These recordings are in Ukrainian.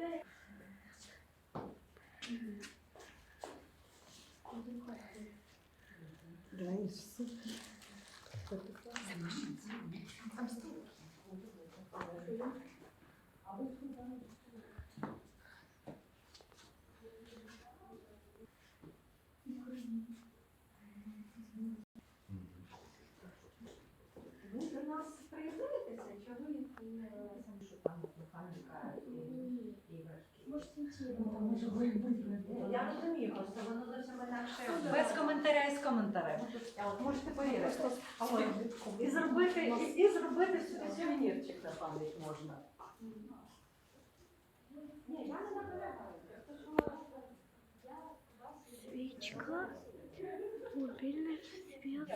Ви до нас приєднаєтеся? Чого ви Що там механіка і іграшки. Я розумію, просто воно зовсім інакше. Без коментаря і з коментарем. От можете повірити. А І зробити, і, і зробити собі сувенірчик на пам'ять можна. Ні, я не наполягаю. Свічка, мобільний світ.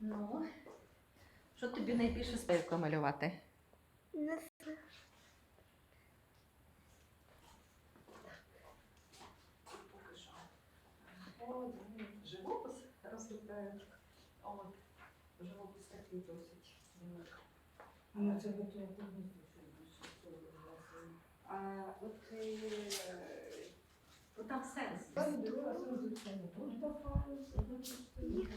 Ну, що тобі найбільше сподобається малювати? О, живопис розробляють. От, живопис такий досить. Ну, це готово. А от е, ну, там сенс. Ну, Їх